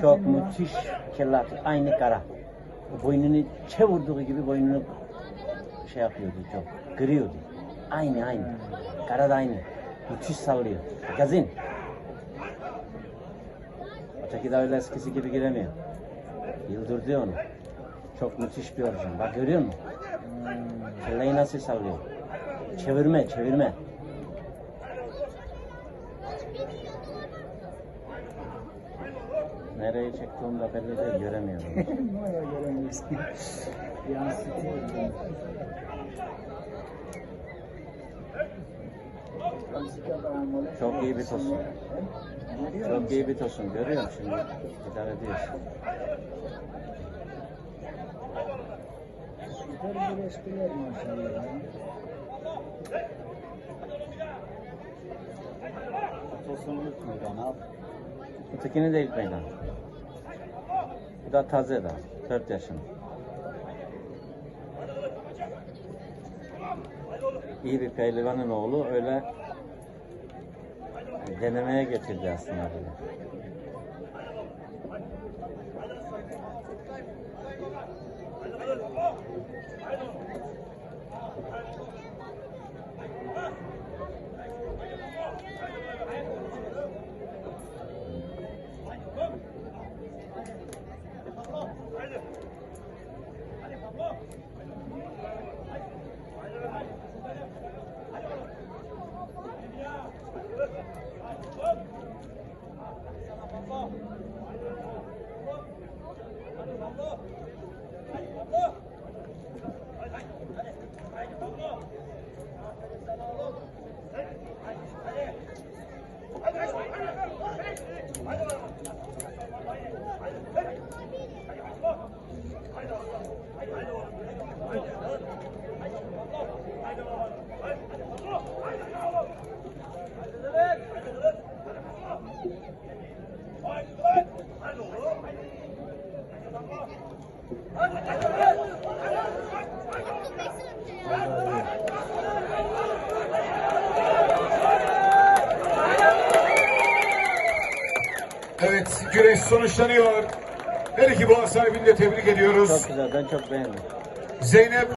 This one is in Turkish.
Çok müthiş kelle atıyor. Aynı kara. Boynunu çevirdiği gibi boynunu şey yapıyordu çok. Kırıyordu. Aynı aynı. Kara da aynı. Müthiş sallıyor. Gazin. Öteki de öyle eskisi gibi giremiyor. Yıldırdı onu. Çok müthiş bir orijin. Bak görüyor musun? Kelleyi nasıl sallıyor? Çevirme, çevirme. Nereye çektiğim de belli değil, göremiyorum. Bayağı göremiyorsun. Yansıtıyor. Çok iyi bir tosun. Çok iyi bir tosun. Görüyorum şimdi. İdare ediyorsun. Süper bir espriler maşallah. ya. Tosunu unutmuyor ne yap? Ötekini de ilk meydan. Bu da taze daha. 4 yaşında. İyi bir pehlivanın oğlu öyle denemeye getirdi aslında bunu. Evet, güreş sonuçlanıyor. Her iki boğa sahibini de tebrik ediyoruz. Çok güzel, ben çok beğendim. Zeynep